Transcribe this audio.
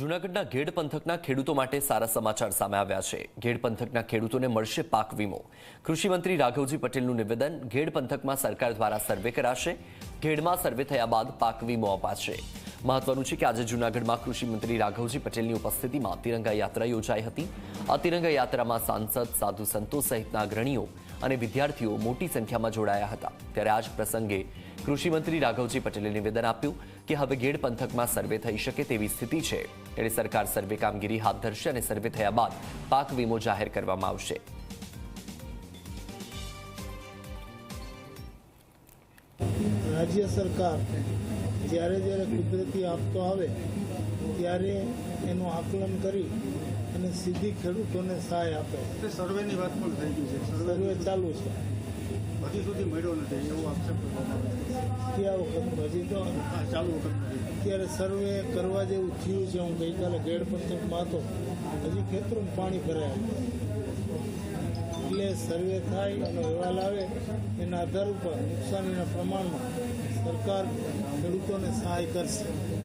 જૂનાગઢના ઘેડ પંથકના ખેડૂતો માટે સારા સમાચાર સામે આવ્યા છે. ઘેડ પંથકના ખેડૂતોને મળશે પાક વીમો. કૃષિમંત્રી રાઘવજી પટેલનું નિવેદન, ઘેડ પંથકમાં સરકાર દ્વારા સર્વે કરાશે. ઘેડમાં સર્વે થયા બાદ પાક વીમો અપાશે. મહત્વનું છે કે આજે જૂનાગઢમાં કૃષિમંત્રી રાઘવજી પટેલની ઉપસ્થિતિમાં તિરંગા યાત્રા યોજાઈ હતી. આ તિરંગા યાત્રામાં સાંસદ, સાધુ સંતો સહિતના અગ્રણીઓ અને વિદ્યાર્થીઓ મોટી સંખ્યામાં જોડાયા હતા. ત્યારે આ પ્રસંગે કૃષિમંત્રી રાઘવજી પટેલે નિવેદન આપ્યું કે હવે ગેડ પંથકમાં સર્વે થઈ શકે તેવી સ્થિતિ છે. એટલે સરકાર સર્વે કામગીરી હાથ ધરશે અને સર્વે થયા બાદ પાક વીમો જાહેર કરવામાં આવશે. રાજ્ય સરકાર જ્યારે જ્યારે કુદરતી આપતો આવે ત્યારે એનું આકલન કરી અને સીધી ખેડૂતોને સહાય આપે. સર્વેની વાત પણ થઈ ગઈ છે. સર્વે સર્વે ચાલુ છે. હજી સુધી મળ્યો નથી એવું આક્ષેપ કરવામાં આવે વખત? હજી તો ચાલુ વખત અત્યારે સર્વે કરવા જેવું થયું છે હું ગઈકાલે ગેડ પંથકમાં હતો હજી ખેતરોમાં પાણી ભરાયા. એટલે સર્વે થાય અને અહેવાલ આવે એના આધાર ઉપર નુકસાનીના પ્રમાણમાં સરકાર ખેડૂતોને સહાય કરશે.